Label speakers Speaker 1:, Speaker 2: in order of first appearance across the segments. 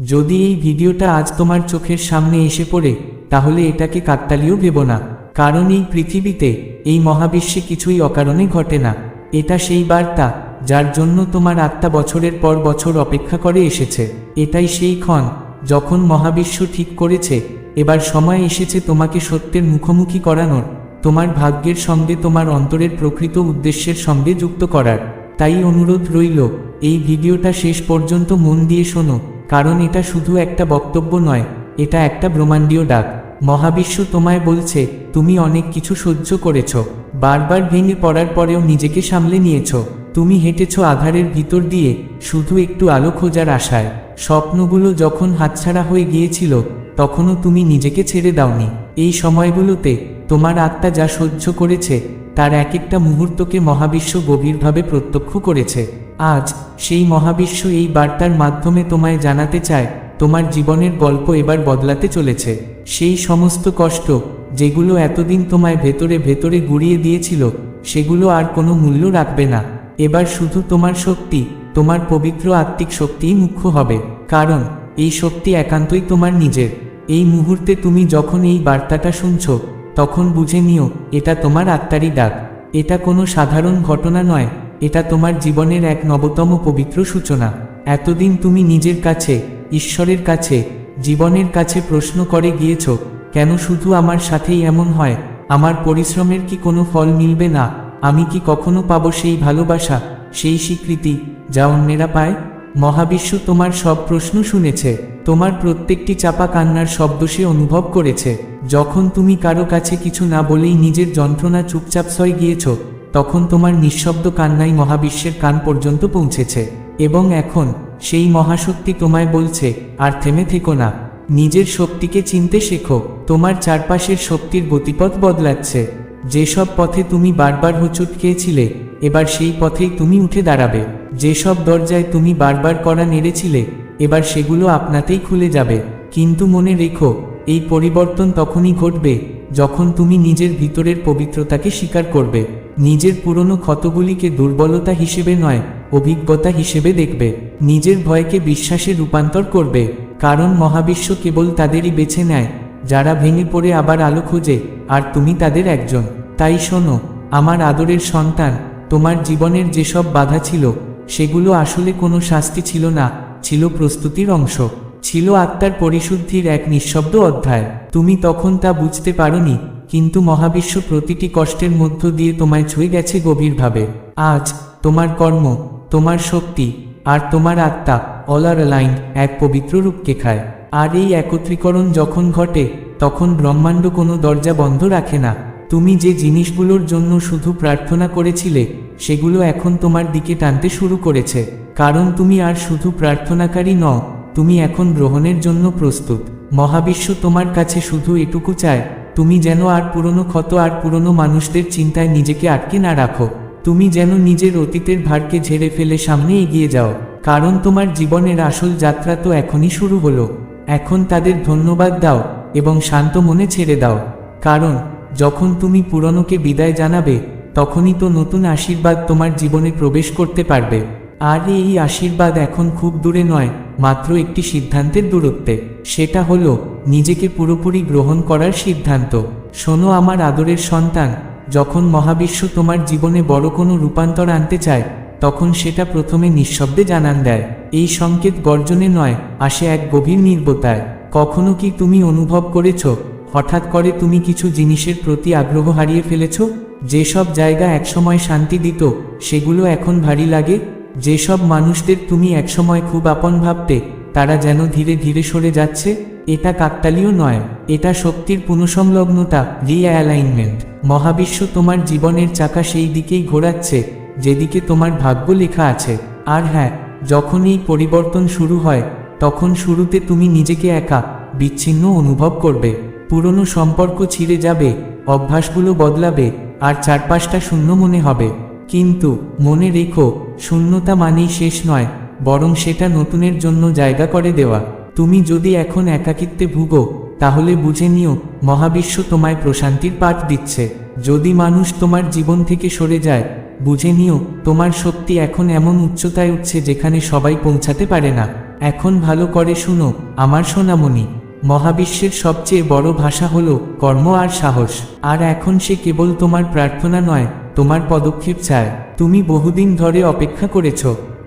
Speaker 1: যদি এই ভিডিওটা আজ তোমার চোখের সামনে এসে পড়ে, তাহলে এটাকে কাকতালীয় ভেব না, কারণ এই পৃথিবীতে এই মহাবিশ্বে কিছুই অকারণে ঘটে না। এটা সেই বার্তা যার জন্য তোমার আত্মা বছরের পর বছর অপেক্ষা করে এসেছে। এটাই সেই ক্ষণ যখন মহাবিশ্ব ঠিক করেছে, এবার সময় এসেছে তোমাকে সত্যের মুখোমুখি করানোর, তোমার ভাগ্যের সঙ্গে তোমার অন্তরের প্রকৃত উদ্দেশ্যের সঙ্গে যুক্ত করার। তাই অনুরোধ রইল, এই ভিডিওটা শেষ পর্যন্ত মন দিয়ে শোনো। কারণ এটা শুধু একটা বক্তব্য নয়, এটা একটা ব্রহ্মাণ্ডীয় ডাক। মহাবিশ্ব তোমায় বলছে, তুমি অনেক কিছু সহ্য করেছ, বারবার ভেঙে পড়ার পরেও নিজেকে সামলে নিয়েছ। তুমি হেঁটেছ আধারের ভিতর দিয়ে, শুধু একটু আলো খোঁজার আশায়। স্বপ্নগুলো যখন হাতছাড়া হয়ে গিয়েছিল, তখনও তুমি নিজেকে ছেড়ে দাওনি। এই সময়গুলোতে তোমার আত্মা যা সহ্য করেছে তার এক একটা মুহূর্তকে মহাবিশ্ব গভীরভাবে প্রত্যক্ষ করেছে। আজ সেই মহাবিশ্ব এই বার্তার মাধ্যমে তোমায় জানাতে চায়, তোমার জীবনের গল্প এবার বদলাতে চলেছে। সেই সমস্ত কষ্ট, যেগুলো এতদিন তোমায় ভেতরে ভেতরে গুড়িয়ে দিয়েছিল, সেগুলো আর কোনো মূল্য রাখবে না। এবার শুধু তোমার শক্তি, তোমার পবিত্র আত্মিক শক্তিই মুখ্য হবে। কারণ, এই শক্তি একান্তই তোমার নিজের। এই মুহূর্তে তুমি যখন এই বার্তাটা শুনছ তখন বুঝে নিও, এটা তোমার আত্মারই ডাক। এটা কোনো সাধারণ ঘটনা নয়, এটা তোমার জীবনের এক নবতম পবিত্র সূচনা। এতদিন তুমি নিজের কাছে, ঈশ্বরের কাছে, জীবনের কাছে প্রশ্ন করে গিয়েছ, কেন শুধু আমার সাথেই এমন হয়? আমার পরিশ্রমের কি কোনো ফল মিলবে না? আমি কি কখনো পাবো সেই ভালোবাসা, সেই স্বীকৃতি যা অন্যেরা পায়? মহাবিশ্ব তোমার সব প্রশ্ন শুনেছে, তোমার প্রত্যেকটি চাপা কান্নার শব্দ সে অনুভব করেছে। যখন তুমি কারও কাছে কিছু না বলেই নিজের যন্ত্রণা চুপচাপ সয় গিয়েছ, তখন তোমার নিঃশব্দ কান্নাই মহাবিশ্বের কান পর্যন্ত পৌঁছেছে। এবং এখন, সেই মহাশক্তি তোমায় বলছে, আর থেমে থেকো না। নিজের শক্তিকে চিনতে শেখো। তোমার চারপাশের শক্তির গতিপথ বদলাচ্ছে। যেসব পথে তুমি বারবার হোঁচট খেয়েছিলে, এবার সেই পথেই তুমি উঠে দাঁড়াবে। যেসব দরজায় তুমি বারবার করা নেড়েছিলে, এবার সেগুলো আপনাতেই খুলে যাবে। কিন্তু মনে রেখো, এই পরিবর্তন তখনই ঘটবে, যখন তুমি নিজের ভিতরের পবিত্রতাকে স্বীকার করবে। নিজের পুরনো ক্ষতগুলিকে দুর্বলতা হিসেবে নয়, অভিজ্ঞতা হিসেবে দেখবে। নিজের ভয়কে বিশ্বাসে রূপান্তর করবে, কারণ মহাবিশ্ব কেবল তাদেরই বেছে নেয়। যারা ভেঙে পড়ে আবার আলো খোঁজে, আর তুমি তাদের একজন। তাই শোনো, আমার আদরের সন্তান, তোমার জীবনের যেসব বাধা ছিল, সেগুলো আসলে কোনো শাস্তি ছিল না, ছিল প্রস্তুতির অংশ, ছিল আত্মার পরিশুদ্ধির এক নিঃশব্দ অধ্যায়। তুমি তখন তা বুঝতে পারোনি, কিন্তু মহাবিশ্ব প্রতিটি কষ্টের মধ্য দিয়ে তোমায় ছুঁয়ে গেছে গভীরভাবে। আজ, তোমার কর্ম, তোমার শক্তি, আর তোমার আত্মা অল আর অ্যালাইন্ড এক পবিত্র রূপকে খায়। আর এই একত্রীকরণ যখন ঘটে, তখন ব্রহ্মাণ্ড কোনো দরজা বন্ধ রাখে না। তুমি যে জিনিসগুলোর জন্য শুধু প্রার্থনা করেছিলে, সেগুলো এখন তোমার দিকে টানতে শুরু করেছে। কারণ তুমি আর শুধু প্রার্থনাকারী নও, তুমি এখন গ্রহণের জন্য প্রস্তুত। মহাবিশ্ব তোমার কাছে শুধু এটুকু চায়, তুমি যেন আর পুরনো ক্ষত আর পুরনো মানুষদের চিন্তায় নিজেকে আটকে না রাখো। তুমি যেন নিজের অতীতের ভারকে ঝেড়ে ফেলে সামনে এগিয়ে যাও। কারণ তোমার জীবনের আসল যাত্রা তো এখনই শুরু হলো। এখন তাদের ধন্যবাদ দাও এবং শান্ত মনে ছেড়ে দাও। কারণ, যখন তুমি পুরনোকে বিদায় জানাবে, তখনই তো নতুন আশীর্বাদ তোমার জীবনে প্রবেশ করতে পারবে। আর এই আশীর্বাদ এখন খুব দূরে নয়, মাত্র একটি সিদ্ধান্তের দূরত্বে। সেটা হলো, নিজেকে পুরোপুরি গ্রহণ করার সিদ্ধান্ত। শোনো আমার আদরের সন্তান, যখন মহাবিশ্ব তোমার জীবনে বড় কোনো রূপান্তর আনতে চায় তখন সেটা প্রথমে নিঃশব্দে জানান দেয়, এই সংকেত গর্জনে নয়, আসে এক গভীর নির্বতায়। কখনো কি তুমি অনুভব করেছ, হঠাৎ করে তুমি কিছু জিনিসের প্রতি আগ্রহ হারিয়ে ফেলেছ? যেসব জায়গা একসময় শান্তি দিত, সেগুলো এখন ভারী লাগে। যেসব মানুষদের তুমি একসময় খুব আপন ভাবতে, তারা যেন ধীরে ধীরে সরে যাচ্ছে, এটা কাকতালীয় নয়। এটা শক্তির পুনঃসংলগ্নতা, রিঅ্যালাইনমেন্ট। মহাবিশ্ব তোমার জীবনের চাকা সেই দিকেই ঘোরাচ্ছে যেদিকে তোমার ভাগ্য লেখা আছে। আর হ্যাঁ যখন এই পরিবর্তন শুরু হয়, তখন শুরুতে তুমি নিজেকে একা, বিচ্ছিন্ন অনুভব করবে। পুরনো সম্পর্ক ছিঁড়ে যাবে, অভ্যাসগুলো বদলাবে, আর চারপাশটা শূন্য মনে হবে। কিন্তু, মনে রেখো, শূন্যতা মানেই শেষ নয়, বরং সেটা নতুনের জন্য জায়গা করে দেওয়া। তুমি যদি এখন একাকিত্বে ভুগো, তাহলে বুঝে নিও, মহাবিশ্ব তোমায় প্রশান্তির পাঠ দিচ্ছে। যদি মানুষ তোমার জীবন থেকে সরে যায় বুঝে নিও, তোমার শক্তি এখন এমন উচ্চতায় উঠছে যেখানে সবাই পৌঁছাতে পারে না। এখন ভালো করে শুনো, আমার সোনামণি, মহাবিশ্বের সবচেয়ে বড় ভাষা হলো কর্ম আর সাহস। আর এখন সে কেবল তোমার প্রার্থনা নয়, তোমার পদক্ষেপ চায়। তুমি বহুদিন ধরে অপেক্ষা করেছ,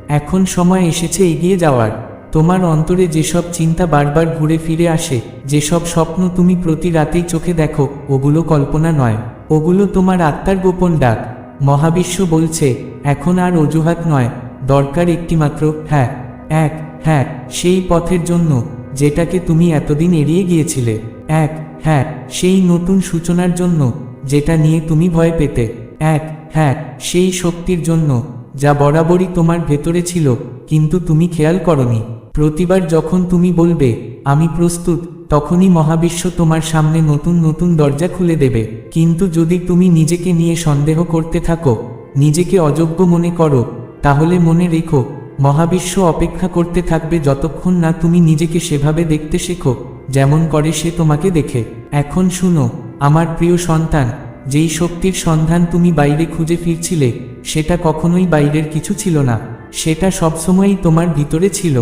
Speaker 1: এখন সময় এসেছে এগিয়ে যাওয়ার। তোমার অন্তরে যেসব চিন্তা বারবার ঘুরে ফিরে আসে, যেসব স্বপ্ন তুমি প্রতি রাতেই চোখে দেখো, ওগুলো কল্পনা নয়। ওগুলো তোমার আত্মার গোপন ডাক। মহাবিশ্ব বলছে, এখন আর অজুহাত নয়, দরকার একটিমাত্র হ্যাঁ এক হ্যাঁ সেই পথের জন্য, যেটাকে তুমি এতদিন এড়িয়ে গিয়েছিলে, এক হ্যাঁ সেই নতুন সূচনার জন্য, যেটা নিয়ে তুমি ভয় পেতে, এক হ্যাঁ সেই শক্তির জন্য, যা বরাবরই তোমার ভেতরে ছিল, কিন্তু তুমি খেয়াল করনি, প্রতিবার যখন তুমি বলবে, আমি প্রস্তুত তখনই মহাবিশ্ব তোমার সামনে নতুন নতুন দরজা খুলে দেবে। কিন্তু যদি তুমি নিজেকে নিয়ে সন্দেহ করতে থাকো, নিজেকে অযোগ্য মনে করো, তাহলে মনে রেখো, মহাবিশ্ব অপেক্ষা করতে থাকবে যতক্ষণ না তুমি নিজেকে সেভাবে দেখতে শেখো, যেমন করে সে তোমাকে দেখে। এখন শুনো, আমার প্রিয় সন্তান, যেই শক্তির সন্ধান তুমি বাইরে খুঁজে ফিরছিলে, সেটা কখনোই বাইরের কিছু ছিল না, সেটা সবসময়ই তোমার ভিতরে ছিল।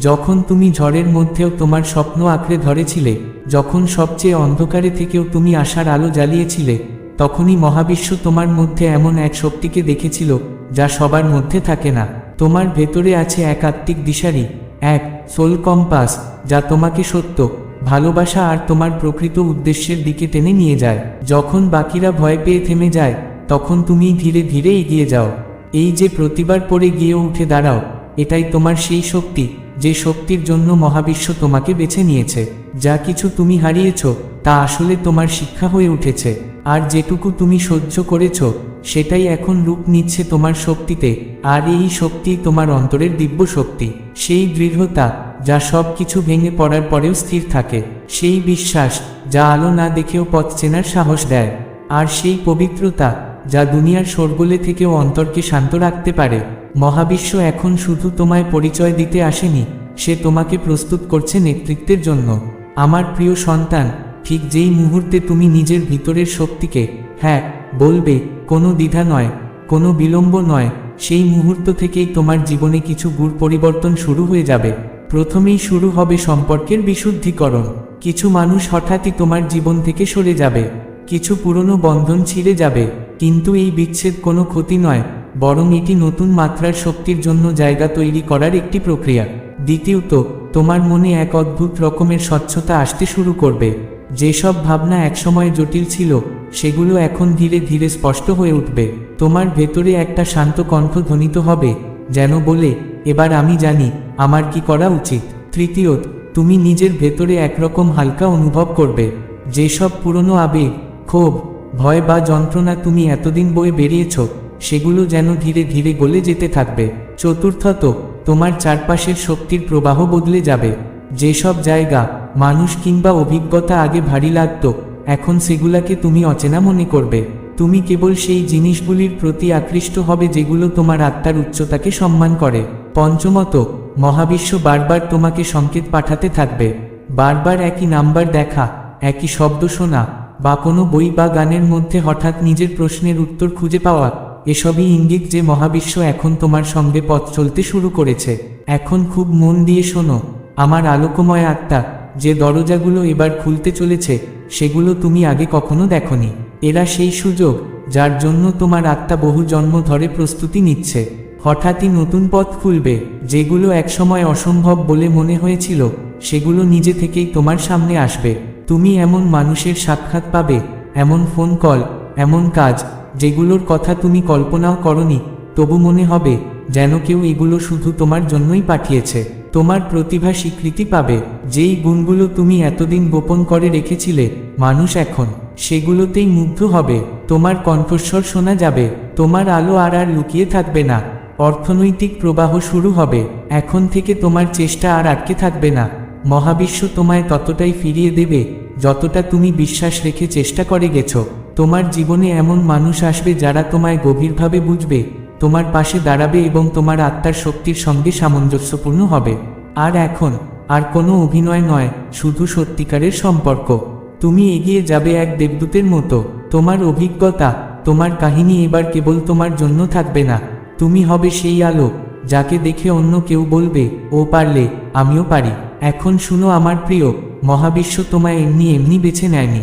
Speaker 1: যখন তুমি ঝড়ের মধ্যেও তোমার স্বপ্ন আঁকড়ে ধরেছিলে, যখন সবচেয়ে অন্ধকারে থেকেও তুমি আশার আলো জ্বালিয়েছিলে, তখনই মহাবিশ্ব তোমার মধ্যে এমন এক শক্তিকে দেখেছিল, যা সবার মধ্যে থাকে না। তোমার ভেতরে আছে এক আত্মিক দিশারি, এক সোল কম্পাস, যা তোমাকে সত্য, ভালোবাসা আর তোমার প্রকৃত উদ্দেশ্যের দিকে টেনে নিয়ে যায়। যখন বাকিরা ভয় পেয়ে থেমে যায়, তখন তুমি ধীরে ধীরে এগিয়ে যাও। এই যে প্রতিবার পরে গিয়ে উঠে দাঁড়াও। এটাই তোমার সেই শক্তি, যে শক্তির জন্য মহাবিশ্ব তোমাকে বেছে নিয়েছে। যা কিছু তুমি হারিয়েছ, তা আসলে তোমার শিক্ষা হয়ে উঠেছে। আর যেটুকু তুমি সহ্য করেছ, সেটাই এখন রূপ নিচ্ছে তোমার শক্তিতে। আর এই শক্তি তোমার অন্তরের দিব্য শক্তি। সেই দৃঢ়তা, যা সব কিছু ভেঙে পড়ার পরেও স্থির থাকে। সেই বিশ্বাস, যা আলো না দেখেও পথ চেনার সাহস দেয়। আর সেই পবিত্রতা, যা দুনিয়ার সরগোলে থেকেও অন্তরকে শান্ত রাখতে পারে। মহাবিশ্ব এখন শুধু তোমায় পরিচয় দিতে আসেনি, সে তোমাকে প্রস্তুত করছে নেতৃত্বের জন্য। আমার প্রিয় সন্তান, ঠিক যেই মুহূর্তে তুমি নিজের ভিতরের শক্তিকে হ্যাঁ বলবে, কোনো দ্বিধা নয়, কোনো বিলম্ব নয়, সেই মুহূর্ত থেকেই তোমার জীবনে কিছু গুড় পরিবর্তন শুরু হয়ে যাবে। প্রথমেই শুরু হবে সম্পর্কের বিশুদ্ধিকরণ। কিছু মানুষ হঠাৎই তোমার জীবন থেকে সরে যাবে। কিছু পুরনো বন্ধন ছিঁড়ে যাবে। কিন্তু এই বিচ্ছেদ কোনো ক্ষতি নয় বরং এটি নতুন মাত্রার শক্তির জন্য জায়গা তৈরি করার একটি প্রক্রিয়া। দ্বিতীয়ত, তোমার মনে এক অদ্ভুত রকমের স্বচ্ছতা আসতে শুরু করবে। যেসব ভাবনা একসময় জটিল ছিল, সেগুলো এখন ধীরে ধীরে স্পষ্ট হয়ে উঠবে। তোমার ভেতরে একটা শান্ত কণ্ঠ ধ্বনিত হবে, যেন বলে, এবার আমি জানি, আমার কি করা উচিত। তৃতীয়ত, তুমি নিজের ভেতরে একরকম হালকা অনুভব করবে। যেসব পুরনো আবেগ, ক্ষোভ, ভয় বা যন্ত্রণা তুমি এতদিন বয়ে বেরিয়েছ সেগুলো যেন ধীরে ধীরে গলে যেতে থাকবে। চতুর্থত, তোমার চারপাশের শক্তির প্রবাহ বদলে যাবে। যেসব জায়গা, মানুষ কিংবা অভিজ্ঞতা আগে ভারী লাগতো, এখন সেগুলাকে তুমি অচেনা মনে করবে। তুমি কেবল সেই জিনিসগুলির প্রতি আকৃষ্ট হবে যেগুলো তোমার আত্মার উচ্চতাকে সম্মান করে। পঞ্চমত, মহাবিশ্ব বারবার তোমাকে সংকেত পাঠাতে থাকবে। বারবার একই নাম্বার দেখা, একই শব্দ শোনা, বা কোনো বই বা গানের মধ্যে হঠাৎ নিজের প্রশ্নের উত্তর খুঁজে পাওয়া। এসবই ইঙ্গিত যে মহাবিশ্ব এখন তোমার সঙ্গে পথ চলতে শুরু করেছে। এখন খুব মন দিয়ে শোনো, আমার আলোকময় আত্মা, যে দরজাগুলো এবার খুলতে চলেছে, সেগুলো তুমি আগে কখনো দেখনি। এরা সেই সুযোগ, যার জন্য তোমার আত্মা বহু জন্ম ধরে প্রস্তুতি নিচ্ছে। হঠাৎই নতুন পথ খুলবে, যেগুলো একসময় অসম্ভব বলে মনে হয়েছিল, সেগুলো নিজে থেকেই তোমার সামনে আসবে। তুমি এমন মানুষের সাক্ষাৎ পাবে, এমন ফোন কল এমন কাজ যেগুলোর কথা তুমি কল্পনাও করনি, তবু মনে হবে যেন কেউ এগুলো শুধু তোমার জন্যই পাঠিয়েছে। তোমার প্রতিভা স্বীকৃতি পাবে। যেই গুণগুলো তুমি এতদিন গোপন করে রেখেছিলে, মানুষ এখন সেগুলোতেই মুগ্ধ হবে। তোমার কণ্ঠস্বর শোনা যাবে। তোমার আলো আর আর লুকিয়ে থাকবে না। অর্থনৈতিক প্রবাহ শুরু হবে। এখন থেকে তোমার চেষ্টা আর আটকে থাকবে না। মহাবিশ্ব তোমায় ততটাই ফিরিয়ে দেবে, যতটা তুমি বিশ্বাস রেখে চেষ্টা করে গেছো। তোমার জীবনে এমন মানুষ আসবে যারা তোমায় গভীরভাবে বুঝবে, তোমার পাশে দাঁড়াবে এবং তোমার আত্মার শক্তির সঙ্গে সামঞ্জস্যপূর্ণ হবে। আর এখন, আর কোনো অভিনয় নয়, শুধু সত্যিকারের সম্পর্ক। তুমি এগিয়ে যাবে এক দেবদূতের মতো। তোমার অভিজ্ঞতা, তোমার কাহিনী এবার কেবল তোমার জন্য থাকবে না। তুমি হবে সেই আলো, যাকে দেখে অন্য কেউ বলবে, ও পারলে, আমিও পারি। এখন শুনো আমার প্রিয়, মহাবিশ্ব তোমায় এমনি এমনি বেছে নেয়নি।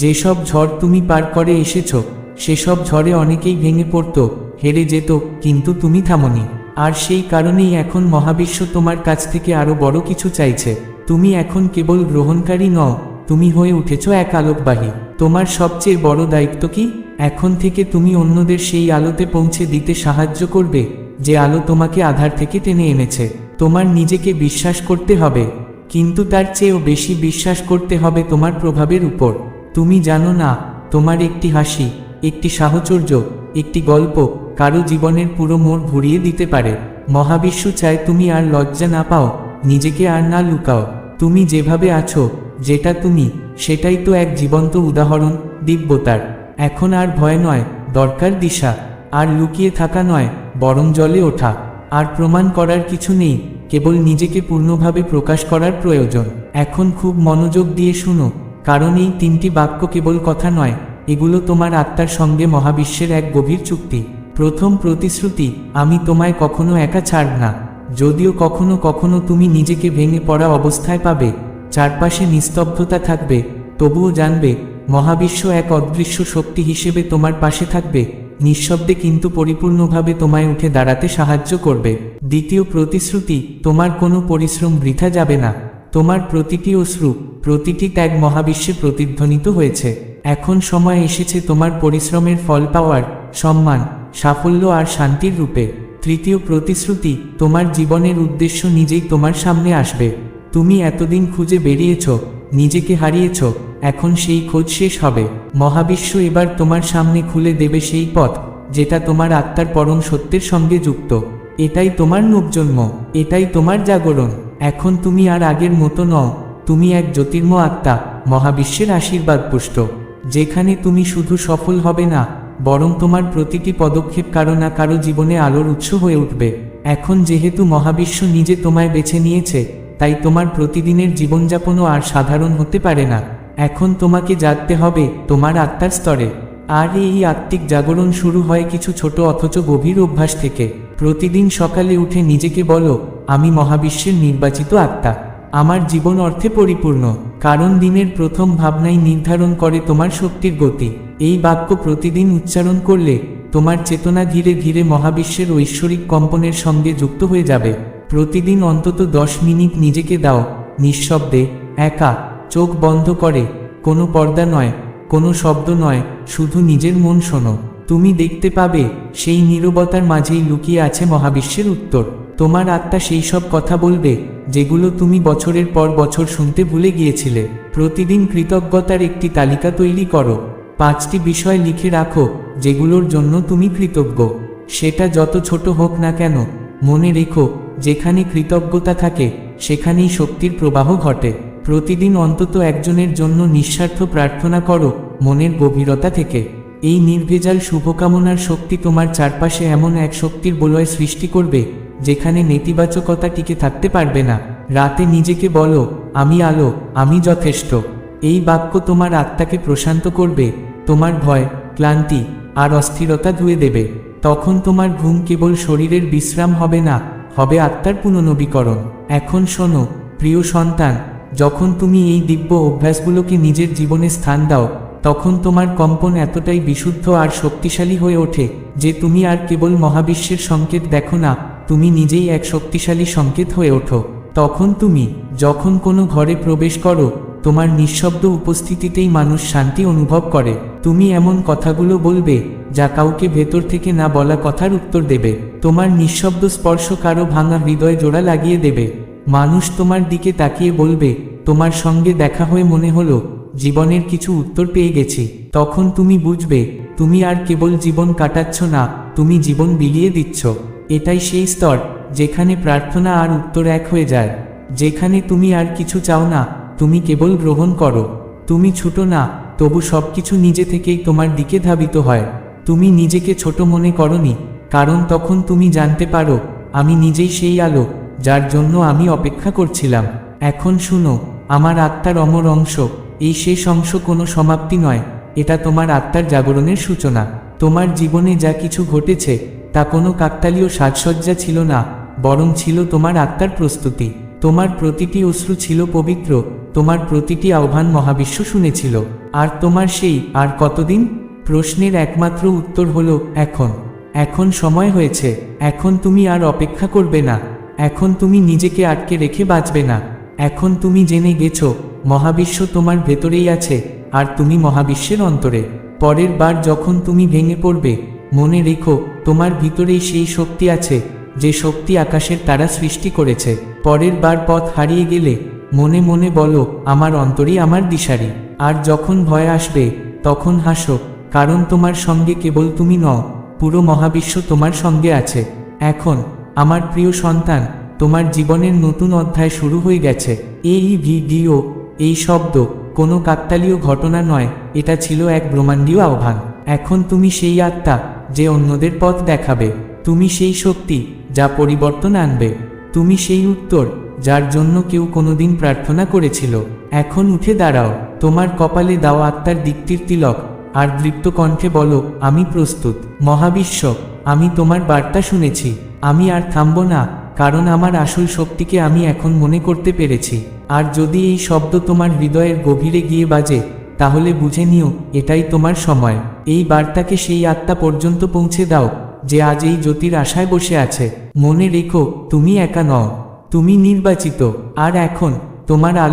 Speaker 1: যেসব ঝড় তুমি পার করে এসেছ, সেসব ঝড়ে অনেকেই ভেঙে পড়ত, হেরে যেত, কিন্তু তুমি থামনি। আর সেই কারণেই এখন মহাবিশ্ব তোমার কাছ থেকে আরও বড় কিছু চাইছে। তুমি এখন কেবল গ্রহণকারী নও, তুমি হয়ে উঠেছ এক আলোকবাহী। তোমার সবচেয়ে বড় দায়িত্ব কি? এখন থেকে তুমি অন্যদের সেই আলোতে পৌঁছে দিতে সাহায্য করবে, যে আলো তোমাকে আধার থেকে টেনে এনেছে। তোমার নিজেকে বিশ্বাস করতে হবে, কিন্তু তার চেয়েও বেশি বিশ্বাস করতে হবে তোমার প্রভাবের উপর। তুমি জানো না, তোমার একটি হাসি, একটি সাহচর্য, একটি গল্প কারও জীবনের পুরো মোড় ঘুরিয়ে দিতে পারে। মহাবিশ্ব চায় তুমি আর লজ্জা না পাও, নিজেকে আর না লুকাও। তুমি যেভাবে আছো, যেটা তুমি, সেটাই তো এক জীবন্ত উদাহরণ, দিব্যতার। এখন আর ভয় নয়, দরকার দিশা। আর লুকিয়ে থাকা নয়, বরং জলে ওঠা। আর প্রমাণ করার কিছু নেই, কেবল নিজেকে পূর্ণভাবে প্রকাশ করার প্রয়োজন। এখন খুব মনোযোগ দিয়ে শুনো কারণ এই তিনটি বাক্য কেবল কথা নয়, এগুলো তোমার আত্মার সঙ্গে মহাবিশ্বের এক গভীর চুক্তি। প্রথম প্রতিশ্রুতি, আমি তোমায় কখনো একা ছাড় না। যদিও কখনো কখনো তুমি নিজেকে ভেঙে পড়া অবস্থায় পাবে, চারপাশে নিস্তব্ধতা থাকবে, তবুও জানবে, মহাবিশ্ব এক অদৃশ্য শক্তি হিসেবে তোমার পাশে থাকবে, নিঃশব্দে কিন্তু পরিপূর্ণভাবে তোমায় উঠে দাঁড়াতে সাহায্য করবে। দ্বিতীয় প্রতিশ্রুতি, তোমার কোনো পরিশ্রম বৃথা যাবে না। তোমার প্রতিটি অশ্রু, প্রতিটি ত্যাগ মহাবিশ্বে প্রতিধ্বনিত হয়েছে। এখন সময় এসেছে তোমার পরিশ্রমের ফল পাওয়ার, সম্মান, সাফল্য আর শান্তির রূপে। তৃতীয় প্রতিশ্রুতি, তোমার জীবনের উদ্দেশ্য নিজেই তোমার সামনে আসবে। তুমি এতদিন খুঁজে বেরিয়েছ, নিজেকে হারিয়েছ, এখন সেই খোঁজ শেষ হবে। মহাবিশ্ব এবার তোমার সামনে খুলে দেবে সেই পথ, যেটা তোমার আত্মার পরম সত্যের সঙ্গে যুক্ত। এটাই তোমার নবজন্ম, এটাই তোমার জাগরণ। এখন তুমি আর আগের মতো নও, তুমি এক জ্যোতির্ম আত্মা, মহাবিশ্বের আশীর্বাদ পুষ্ট। যেখানে তুমি শুধু সফল হবে না, বরং তোমার প্রতিটি পদক্ষেপ কারও না কারও জীবনে আলোর উৎস হয়ে উঠবে। এখন যেহেতু মহাবিশ্ব নিজে তোমায় বেছে নিয়েছে, তাই তোমার প্রতিদিনের জীবনযাপনও আর সাধারণ হতে পারে না। এখন তোমাকে জানতে হবে তোমার আত্মার স্তরে। আর এই আত্মিক জাগরণ শুরু হয় কিছু ছোট অথচ গভীর অভ্যাস থেকে। প্রতিদিন সকালে উঠে নিজেকে বলো, আমি মহাবিশ্বের নির্বাচিত আত্মা। আমার জীবন অর্থে পরিপূর্ণ, কারণ দিনের প্রথম ভাবনাই নির্ধারণ করে তোমার শক্তির গতি। এই বাক্য প্রতিদিন উচ্চারণ করলে তোমার চেতনা ধীরে ধীরে মহাবিশ্বের ঐশ্বরিক কম্পনের সঙ্গে যুক্ত হয়ে যাবে। প্রতিদিন অন্তত দশ মিনিট নিজেকে দাও, নিঃশব্দে, একা, চোখ বন্ধ করে। কোনো পর্দা নয়, কোনো শব্দ নয়, শুধু নিজের মন শোনো। তুমি দেখতে পাবে, সেই নীরবতার মাঝেই লুকিয়ে আছে মহাবিশ্বের উত্তর। তোমার আত্মা সেই সব কথা বলবে, যেগুলো তুমি বছরের পর বছর শুনতে ভুলে গিয়েছিলে। প্রতিদিন কৃতজ্ঞতার একটি তালিকা তৈরি করো। পাঁচটি বিষয় লিখে রাখো, যেগুলোর জন্য তুমি কৃতজ্ঞ। সেটা যত ছোট হোক না কেন, মনে রেখো, যেখানে কৃতজ্ঞতা থাকে, সেখানেই শক্তির প্রবাহ ঘটে। প্রতিদিন অন্তত একজনের জন্য নিঃস্বার্থ প্রার্থনা করো, মনের গভীরতা থেকে। এই নির্ভেজাল শুভকামনার শক্তি তোমার চারপাশে এমন এক শক্তির বলয় সৃষ্টি করবে, যেখানে নেতিবাচকতা টিকে থাকতে পারবে না। রাতে নিজেকে বলো, আমি আলো, আমি যথেষ্ট। এই বাক্য তোমার আত্মাকে প্রশান্ত করবে, তোমার ভয়, ক্লান্তি আর অস্থিরতা ধুয়ে দেবে। তখন তোমার ঘুম কেবল শরীরের বিশ্রাম হবে না, হবে আত্মার পুনর্নবীকরণ। এখন শোনো, প্রিয় সন্তান, যখন তুমি এই দিব্য অভ্যাসগুলোকে নিজের জীবনে স্থান দাও তখন তোমার কম্পন এতটাই বিশুদ্ধ আর শক্তিশালী হয়ে ওঠে, যে তুমি আর কেবল মহাবিশ্বের সংকেত দেখো না, তুমি নিজেই এক শক্তিশালী সংকেত হয়ে ওঠো। তখন তুমি, যখন কোনো ঘরে প্রবেশ করো, তোমার নিঃশব্দ উপস্থিতিতেই মানুষ শান্তি অনুভব করে। তুমি এমন কথাগুলো বলবে, যা কাউকে ভেতর থেকে না বলা কথার উত্তর দেবে। তোমার নিঃশব্দ স্পর্শ কারও ভাঙা হৃদয় জোড়া লাগিয়ে দেবে। মানুষ তোমার দিকে তাকিয়ে বলবে, তোমার সঙ্গে দেখা হয়ে মনে হলো জীবনের কিছু উত্তর পেয়ে গেছি। তখন তুমি বুঝবে, তুমি আর কেবল জীবন কাটাচ্ছ না, তুমি জীবন বিলিয়ে দিচ্ছ। এটাই সেই স্তর, যেখানে প্রার্থনা আর উত্তর এক হয়ে যায়। যেখানে তুমি আর কিছু চাও না, তুমি কেবল গ্রহণ করো। তুমি ছুটো না, তবু সবকিছু নিজে থেকেই তোমার দিকে ধাবিত হয়। তুমি নিজেকে ছোট মনে করনি, কারণ তখন তুমি জানতে পারো, আমি নিজেই সেই আলো, যার জন্য আমি অপেক্ষা করছিলাম। এখন শুনো, আমার আত্মার অমর অংশ এই শেষ অংশ কোনো সমাপ্তি নয়, এটা তোমার আত্মার জাগরণের সূচনা। তোমার জীবনে যা কিছু ঘটেছে, তা কোনো কাকতালীয় সাজসজ্জা ছিল না, বরং ছিল তোমার আত্মার প্রস্তুতি। তোমার প্রতিটি অশ্রু ছিল পবিত্র, তোমার প্রতিটি আহ্বান মহাবিশ্ব শুনেছিল। আর তোমার সেই, আর কতদিন? প্রশ্নের একমাত্র উত্তর হলো, এখন। এখন সময় হয়েছে, এখন তুমি আর অপেক্ষা করবে না। এখন তুমি নিজেকে আটকে রেখে বাঁচবে না। এখন তুমি জেনে গেছো মহাবিশ্ব তোমার ভেতরেই আছে, আর তুমি মহাবিশ্বের অন্তরে। পরের বার যখন তুমি ভেঙে পড়বে, মনে রেখো, তোমার ভিতরেই সেই শক্তি আছে, যে শক্তি আকাশের তারা সৃষ্টি করেছে। পরের বার পথ হারিয়ে গেলে, মনে মনে বলো, আমার অন্তরই আমার দিশারি। আর যখন ভয় আসবে, তখন হাসো, কারণ তোমার সঙ্গে কেবল তুমি নও, পুরো মহাবিশ্ব তোমার সঙ্গে আছে। এখন, আমার প্রিয় সন্তান, তোমার জীবনের নতুন অধ্যায় শুরু হয়ে গেছে। এই ভিডিও এই শব্দ কোনো কাকতালীয় ঘটনা নয়, এটা ছিল এক ব্রহ্মাণ্ডীয় আহ্বান। এখন তুমি সেই আত্মা যে অন্যদের পথ দেখাবে, তুমি সেই শক্তি যা পরিবর্তন আনবে, তুমি সেই উত্তর যার জন্য কেউ কোনোদিন প্রার্থনা করেছিল। এখন উঠে দাঁড়াও, তোমার কপালে দেওয়া আত্মার দিকটির তিলক, আর দৃপ্ত কণ্ঠে বলো, আমি প্রস্তুত। মহাবিশ্ব, আমি তোমার বার্তা শুনেছি, আমি আর থামব না, কারণ আমার আসল শক্তিকে আমি এখন মনে করতে পেরেছি। আর যদি এই শব্দ তোমার হৃদয়ের গভীরে গিয়ে বাজে, তাহলে বুঝে নিও, এটাই তোমার সময়। এই বার্তাকে সেই আত্মা পর্যন্ত পৌঁছে দাও, যে আজ এই জ্যোতির আশায় বসে আছে। মনে রেখো, তুমি একা নও। তুমি নির্বাচিত। আর এখন, তোমার আলো